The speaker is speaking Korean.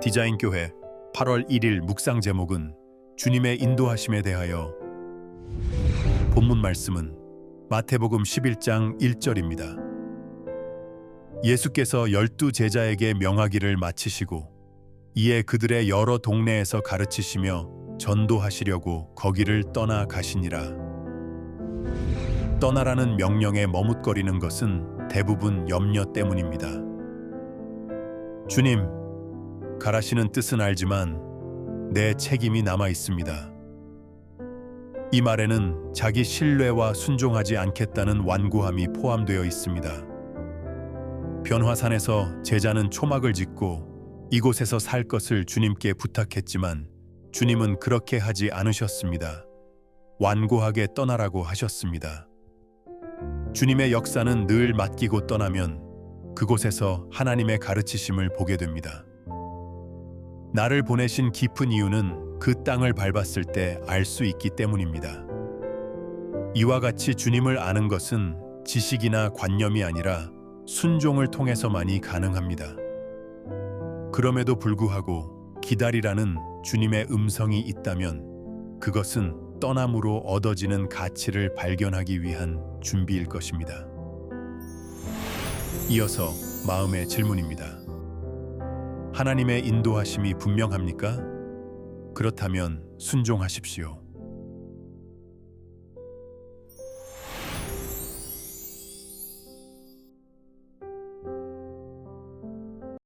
디자인 교회 8월 1일 묵상 제목은 주님의 인도하심에 대하여 본문 말씀은 마태복음 11장 1절입니다. 예수께서 열두 제자에게 명하기를 마치시고 이에 그들의 여러 동네에서 가르치시며 전도하시려고 거기를 떠나 가시니라. 떠나라는 명령에 머뭇거리는 것은 대부분 염려 때문입니다. 주님, 가라시는 뜻은 알지만 내 책임이 남아 있습니다. 이 말에는 자기 신뢰와 순종하지 않겠다는 완고함이 포함되어 있습니다. 변화산에서 제자는 초막을 짓고 이곳에서 살 것을 주님께 부탁했지만 주님은 그렇게 하지 않으셨습니다. 완고하게 떠나라고 하셨습니다. 주님의 역사는 늘 맡기고 떠나면 그곳에서 하나님의 가르치심을 보게 됩니다. 나를 보내신 깊은 이유는 그 땅을 밟았을 때 알 수 있기 때문입니다. 이와 같이 주님을 아는 것은 지식이나 관념이 아니라 순종을 통해서만이 가능합니다. 그럼에도 불구하고 기다리라는 주님의 음성이 있다면 그것은 떠남으로 얻어지는 가치를 발견하기 위한 준비일 것입니다. 이어서 마음의 질문입니다. 하나님의 인도하심이 분명합니까? 그렇다면 순종하십시오.